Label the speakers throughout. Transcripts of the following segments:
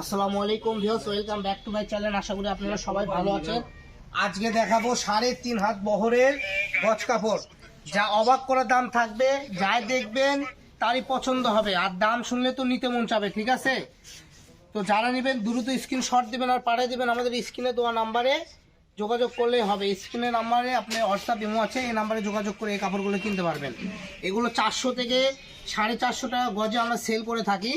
Speaker 1: আসসালামু আলাইকুম viewers welcome back to my channel আশা করি আপনারা সবাই ভালো আছেন। আজকে দেখাবো সাড়ে তিন হাত বহরের গজ কাপড়। যা অবাক করা দাম থাকবে, যাই দেখবেন, তারই পছন্দ হবে। আর দাম শুনলে তো নিতে মন চাবে, ঠিক আছে? তো যারা নেবেন, দ্রুত স্ক্রিন স্ক্রিনশট দেবেন আর পাঠিয়ে দেবেন আমাদের স্ক্রিনে দেওয়া নাম্বারে। যোগাযোগ করলেই হবে। স্ক্রিনের নাম্বারে আপনি হোয়াটসঅ্যাপ ইমো আছে, এই নাম্বারে যোগাযোগ করে এই কাপড়গুলো কিনতে পারবেন। এগুলো চারশো থেকে সাড়ে চারশো টাকা গজে আমরা সেল করে থাকি।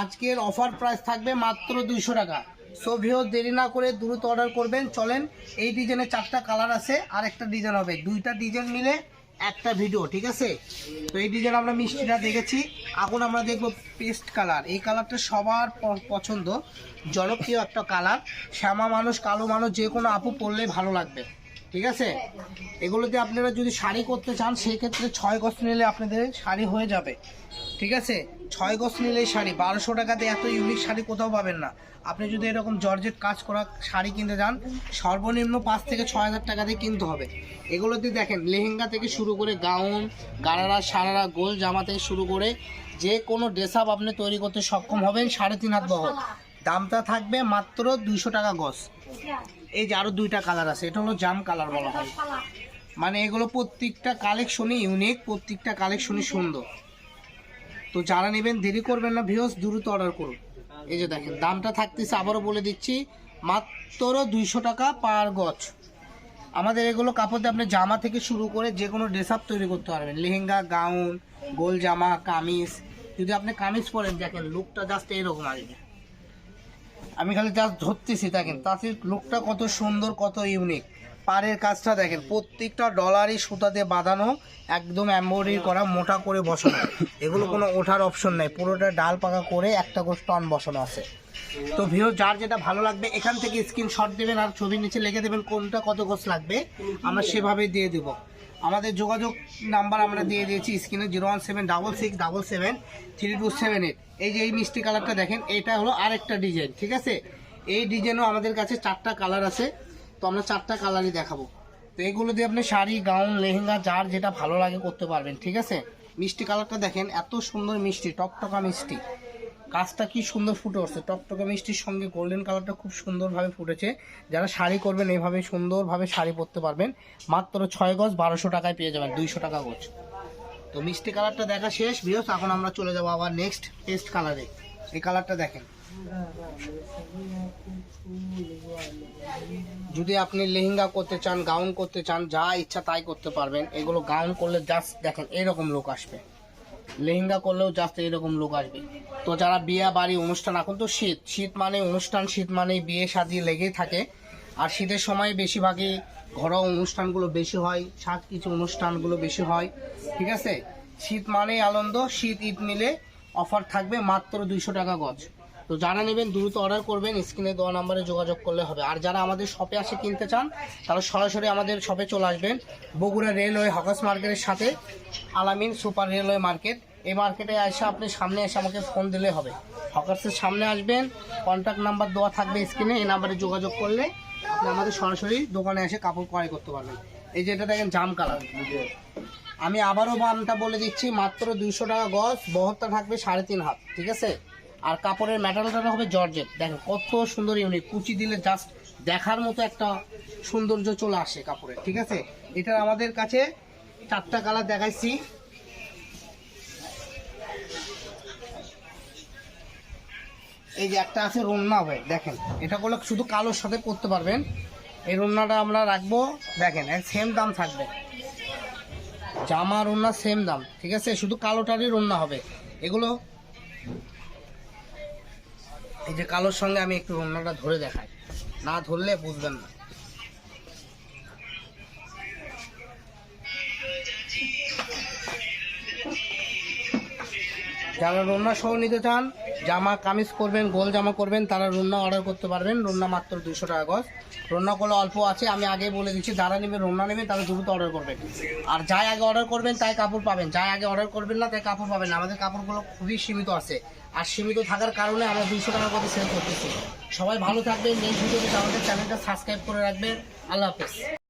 Speaker 1: আজকের অফার প্রাইস থাকবে মাত্র দুইশো টাকা। সো ভিও দেরি না করে দ্রুত অর্ডার করবেন। চলেন, এই ডিজাইনের চারটা কালার আছে আর একটা ডিজাইন হবে। দুইটা ডিজাইন মিলে একটা ভিডিও ঠিক আছে? তো এই ডিজাইন আমরা মিষ্টিটা দেখেছি। এখন আমরা দেখব পেস্ট কালার এই কালারটা সবার পছন্দ। জনপ্রিয় একটা কালার শ্যামা মানুষ, কালো মানুষ, যে কোনো আপু পরলেই ভালো লাগবে। ঠিক আছে? এগুলোতে আপনারা যদি শাড়ি করতে চান, সেক্ষেত্রে ছয় গজ নিলে আপনাদের শাড়ি হয়ে যাবে। ঠিক আছে? ছয় গজ নিলেই শাড়ি। বারোশো টাকাতে এত ইউনিক শাড়ি কোথাও পাবেন না। আপনি যদি এরকম জর্জেট কাজ করা শাড়ি কিনতে যান, সর্বনিম্ন পাঁচ থেকে ছয় হাজার টাকা দিয়ে কিনতে হবে। এগুলোতে দেখেন, লেহেঙ্গা থেকে শুরু করে গাউন, গারারা, সারারা, গোল জামা থেকে শুরু করে যে কোনো ড্রেস আপ আপনি তৈরি করতে সক্ষম হবেন, সাড়ে তিন হাত বহর। দামটা থাকবে মাত্র দুইশো টাকা গজ। এই যে আরও দুইটা কালার আছে, এটা হলো জাম কালার বলা হয়। মানে এগুলো প্রত্যেকটা কালেকশনই ইউনিক প্রত্যেকটা কালেকশনই সুন্দর। তো যারা নেবেন দেরি করবেন না ভিউস দ্রুত অর্ডার করুন। এই যে দেখেন, দামটা থাকতেছে, আবারও বলে দিচ্ছি, মাত্র দুইশো টাকা পার গজ। আমাদের এগুলো কাপড় দিয়ে আপনি জামা থেকে শুরু করে যে কোনো ড্রেস আপ তৈরি করতে পারবেন। লেহেঙ্গা, গাউন, গোল জামা, কামিজ। যদি আপনি কামিজ পরেন, দেখেন লুকটা জাস্ট এরকম আসবে। আমি খালি জাস্ট ধরতেছি, দেখেন, তাতে লুকটা কত সুন্দর, কত ইউনিক পাড়ের কাজটা দেখেন, প্রত্যেকটা ডলারই সুতা দিয়ে বাঁধানো, একদম এম্বয়ডারি করা, মোটা করে বসানো। এগুলো কোনো ওঠার অপশন নাই, পুরোটা ডাল পাকা করে একটা করে স্টন বসানো আছে। তো ভিও যার যেটা ভালো লাগবে, এখান থেকে স্ক্রিনশট দেবেন আর ছবির নিচে লিখে দেবেন কোনটা, কত গোছ লাগবে। আমরা সেভাবে দিয়ে দেবো। আমাদের যোগাযোগ নাম্বার আমরা দিয়ে দিয়েছি স্ক্রিনে zero one seven double six double seven three two seven eight এই যে এই মিষ্টি কালারটা দেখেন, এটা হলো আরেকটা ডিজাইন ঠিক আছে? এই ডিজাইনও আমাদের কাছে চারটা কালার আছে। তো আমরা চারটা কালারই দেখাবো। তো এগুলো দিয়ে আপনি শাড়ি, গাউন, লেহেঙ্গা, যার যেটা ভালো লাগে করতে পারবেন, ঠিক আছে? মিষ্টি কালারটা দেখেন, এত সুন্দর মিষ্টি, টকটকা মিষ্টি। কাজটা কি সুন্দর ফুটে উঠছে। টকটকা মিষ্টির সঙ্গে গোল্ডেন কালারটা খুব সুন্দরভাবে ফুটেছে। যারা শাড়ি করবেন এইভাবে সুন্দরভাবে শাড়ি পরতে পারবেন। মাত্র ছয় গজ বারোশো টাকায় পেয়ে যাবেন, দুইশো টাকা গজ। তো মিষ্টি কালারটা দেখা শেষ বিয়স এখন আমরা চলে যাব আবার নেক্সট পেস্ট কালারে এই কালারটা দেখেন। যদি আপনি লেহেঙ্গা করতে চান, গাউন করতে চান, যা ইচ্ছা তাই করতে পারবেন। এগুলো গাউন করলে জাস্ট দেখেন, এরকম লোক আসবে। লেহেঙ্গা করলেও জাস্ট এরকম লোক আসবে। তো যারা বিয়ে বাড়ি অনুষ্ঠান, এখন তো শীত। শীত মানে অনুষ্ঠান, শীত মানে বিয়ে শাদি লেগেই থাকে। আর শীতের সময় বেশিরভাগই ঘরোয়া অনুষ্ঠানগুলো বেশি হয় সাত কিছু অনুষ্ঠানগুলো বেশি হয়, ঠিক আছে? শীত মানেই আনন্দ, শীত ঈদ মিলে অফার থাকবে মাত্র দুইশো টাকা গজ। তো যারা নেবেন দ্রুত অর্ডার করবেন স্ক্রিনে দেওয়া নাম্বারে যোগাযোগ করলে হবে। আর যারা আমাদের শপে আসে কিনতে চান, তারা সরাসরি আমাদের শপে চলে আসবেন বগুড়া রেলওয়ে হকাস মার্কেটের সাথে আলামিন সুপার রেলওয়ে মার্কেট। এই মার্কেটে এসে আপনি সামনে এসে আমাকে ফোন দিলে হবে। হকার্সের সামনে আসবেন কন্ট্যাক্ট নাম্বার দেওয়া থাকবে স্ক্রিনে এই নাম্বারে যোগাযোগ করলে আপনি আমাদের সরাসরি দোকানে এসে কাপড় ক্রয় করতে পারবেন। এই যেটা দেখেন জাম কালার। আমি আবারও দামটা বলে দিচ্ছি, মাত্র দুশো টাকা গজ, বহরটা থাকবে সাড়ে তিন হাত, ঠিক আছে? আর কাপড়ের ম্যাটেরিয়ালটা হবে জর্জেট। দেখেন, কত সুন্দর ইউনিক কুচি দিলে জাস্ট দেখার মতো একটা সৌন্দর্য চলে আসে কাপড়ের ঠিক আছে? এটা আমাদের কাছে চারটা কালার দেখাইছি। এই যে একটা আছে রন্না হবে দেখেন, এটা করলে শুধু কালোর সাথে পরতে পারবেন। এই রন্নাটা আমরা রাখব, দেখেন সেম দাম থাকবে। জামা রন্না সেম দাম, ঠিক আছে? শুধু কালোটারই রন্না হবে। এগুলো এই যে কালোর সঙ্গে আমি একটু অন্যটা ধরে দেখাই। না ধরলে বুঝবেন না। যারা রন্না সহ নিতে চান, জামা, কামিজ করবেন, গোল জামা করবেন, তারা রন্না অর্ডার করতে পারবেন। রন্না মাত্র দুশো টাকা গজ। রন্না করলে অল্প আছে, আমি আগে বলে দিচ্ছি, যারা নেবেন রন্না নেবেন তারা দ্রুত অর্ডার করবেন। আর যাই আগে অর্ডার করবেন, তাই কাপড় পাবেন। যাই আগে অর্ডার করবেন না, তাই কাপড় পাবেন আমাদের কাপড়গুলো খুবই সীমিত আছে। আর সীমিত থাকার কারণে আমরা দুইশো টাকার মধ্যে সেল করতেছি। সবাই ভালো থাকবেন। নেক্সট ভিডিওতে আমাদের চ্যানেলটা সাবস্ক্রাইব করে রাখবেন। আল্লাহ হাফেজ।